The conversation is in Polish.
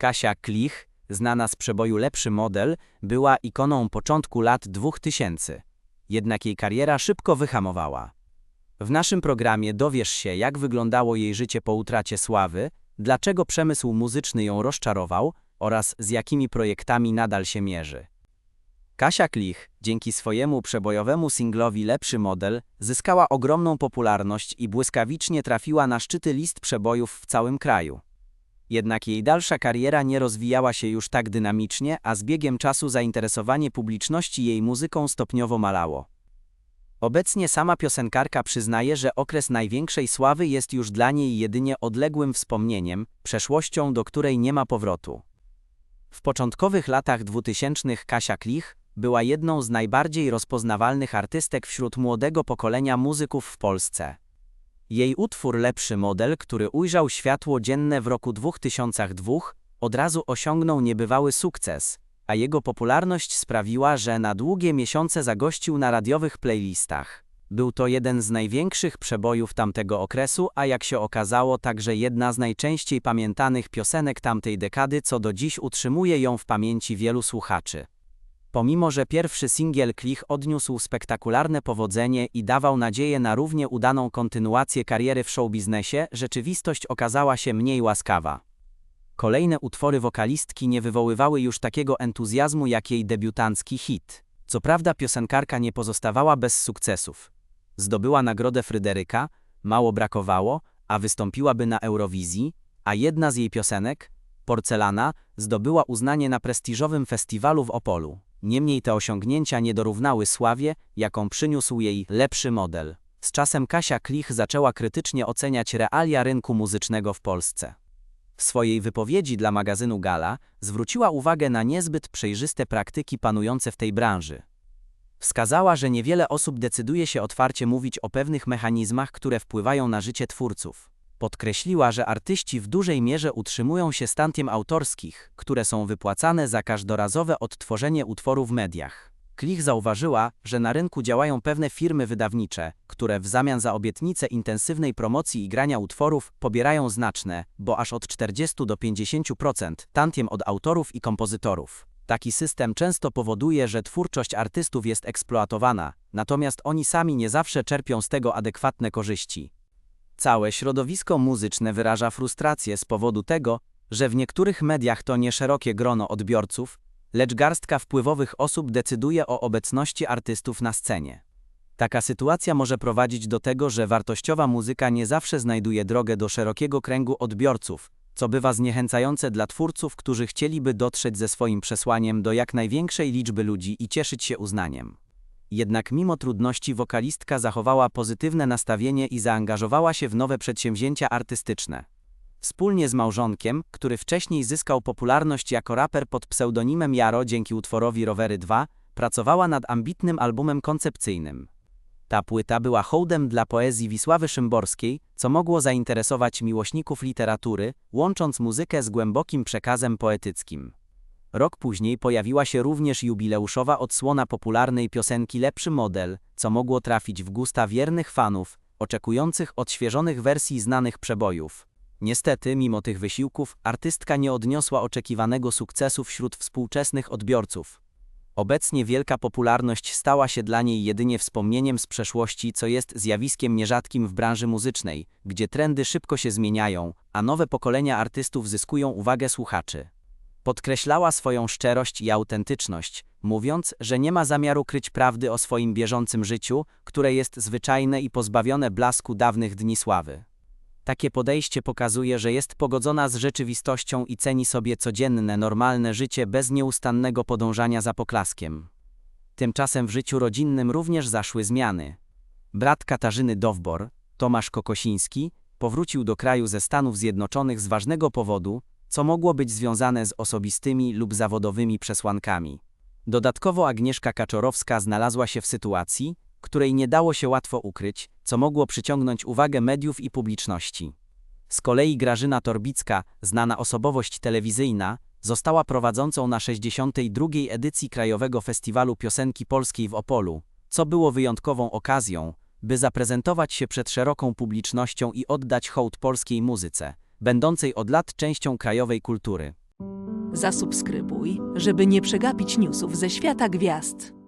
Kasia Klich, znana z przeboju Lepszy Model, była ikoną początku lat 2000. Jednak jej kariera szybko wyhamowała. W naszym programie dowiesz się, jak wyglądało jej życie po utracie sławy, dlaczego przemysł muzyczny ją rozczarował oraz z jakimi projektami nadal się mierzy. Kasia Klich, dzięki swojemu przebojowemu singlowi Lepszy Model, zyskała ogromną popularność i błyskawicznie trafiła na szczyty list przebojów w całym kraju. Jednak jej dalsza kariera nie rozwijała się już tak dynamicznie, a z biegiem czasu zainteresowanie publiczności jej muzyką stopniowo malało. Obecnie sama piosenkarka przyznaje, że okres największej sławy jest już dla niej jedynie odległym wspomnieniem, przeszłością, do której nie ma powrotu. W początkowych latach 2000 Kasia Klich była jedną z najbardziej rozpoznawalnych artystek wśród młodego pokolenia muzyków w Polsce. Jej utwór Lepszy Model, który ujrzał światło dzienne w roku 2002, od razu osiągnął niebywały sukces, a jego popularność sprawiła, że na długie miesiące zagościł na radiowych playlistach. Był to jeden z największych przebojów tamtego okresu, a jak się okazało, także jedna z najczęściej pamiętanych piosenek tamtej dekady, co do dziś utrzymuje ją w pamięci wielu słuchaczy. Pomimo, że pierwszy singiel Klich odniósł spektakularne powodzenie i dawał nadzieję na równie udaną kontynuację kariery w showbiznesie, rzeczywistość okazała się mniej łaskawa. Kolejne utwory wokalistki nie wywoływały już takiego entuzjazmu jak jej debiutancki hit. Co prawda piosenkarka nie pozostawała bez sukcesów. Zdobyła nagrodę Fryderyka, mało brakowało, a wystąpiłaby na Eurowizji, a jedna z jej piosenek, Porcelana, zdobyła uznanie na prestiżowym festiwalu w Opolu. Niemniej te osiągnięcia nie dorównały sławie, jaką przyniósł jej lepszy model. Z czasem Kasia Klich zaczęła krytycznie oceniać realia rynku muzycznego w Polsce. W swojej wypowiedzi dla magazynu Gala zwróciła uwagę na niezbyt przejrzyste praktyki panujące w tej branży. Wskazała, że niewiele osób decyduje się otwarcie mówić o pewnych mechanizmach, które wpływają na życie twórców. Podkreśliła, że artyści w dużej mierze utrzymują się stantiem autorskich, które są wypłacane za każdorazowe odtworzenie utworu w mediach. Klich zauważyła, że na rynku działają pewne firmy wydawnicze, które w zamian za obietnicę intensywnej promocji i grania utworów pobierają znaczne, bo aż od 40 do 50% tantiem od autorów i kompozytorów. Taki system często powoduje, że twórczość artystów jest eksploatowana, natomiast oni sami nie zawsze czerpią z tego adekwatne korzyści. Całe środowisko muzyczne wyraża frustrację z powodu tego, że w niektórych mediach to nie szerokie grono odbiorców, lecz garstka wpływowych osób decyduje o obecności artystów na scenie. Taka sytuacja może prowadzić do tego, że wartościowa muzyka nie zawsze znajduje drogę do szerokiego kręgu odbiorców, co bywa zniechęcające dla twórców, którzy chcieliby dotrzeć ze swoim przesłaniem do jak największej liczby ludzi i cieszyć się uznaniem. Jednak mimo trudności wokalistka zachowała pozytywne nastawienie i zaangażowała się w nowe przedsięwzięcia artystyczne. Wspólnie z małżonkiem, który wcześniej zyskał popularność jako raper pod pseudonimem Jaro dzięki utworowi Rowery 2, pracowała nad ambitnym albumem koncepcyjnym. Ta płyta była hołdem dla poezji Wisławy Szymborskiej, co mogło zainteresować miłośników literatury, łącząc muzykę z głębokim przekazem poetyckim. Rok później pojawiła się również jubileuszowa odsłona popularnej piosenki Lepszy Model, co mogło trafić w gusta wiernych fanów, oczekujących odświeżonych wersji znanych przebojów. Niestety, mimo tych wysiłków, artystka nie odniosła oczekiwanego sukcesu wśród współczesnych odbiorców. Obecnie wielka popularność stała się dla niej jedynie wspomnieniem z przeszłości, co jest zjawiskiem nierzadkim w branży muzycznej, gdzie trendy szybko się zmieniają, a nowe pokolenia artystów zyskują uwagę słuchaczy. Podkreślała swoją szczerość i autentyczność, mówiąc, że nie ma zamiaru kryć prawdy o swoim bieżącym życiu, które jest zwyczajne i pozbawione blasku dawnych dni sławy. Takie podejście pokazuje, że jest pogodzona z rzeczywistością i ceni sobie codzienne, normalne życie bez nieustannego podążania za poklaskiem. Tymczasem w życiu rodzinnym również zaszły zmiany. Brat Katarzyny Dowbor, Tomasz Kokosiński, powrócił do kraju ze Stanów Zjednoczonych z ważnego powodu, co mogło być związane z osobistymi lub zawodowymi przesłankami. Dodatkowo Agnieszka Kaczorowska znalazła się w sytuacji, której nie dało się łatwo ukryć, co mogło przyciągnąć uwagę mediów i publiczności. Z kolei Grażyna Torbicka, znana osobowość telewizyjna, została prowadzącą na 62. edycji Krajowego Festiwalu Piosenki Polskiej w Opolu, co było wyjątkową okazją, by zaprezentować się przed szeroką publicznością i oddać hołd polskiej muzyce, będącej od lat częścią krajowej kultury. Zasubskrybuj, żeby nie przegapić newsów ze świata gwiazd.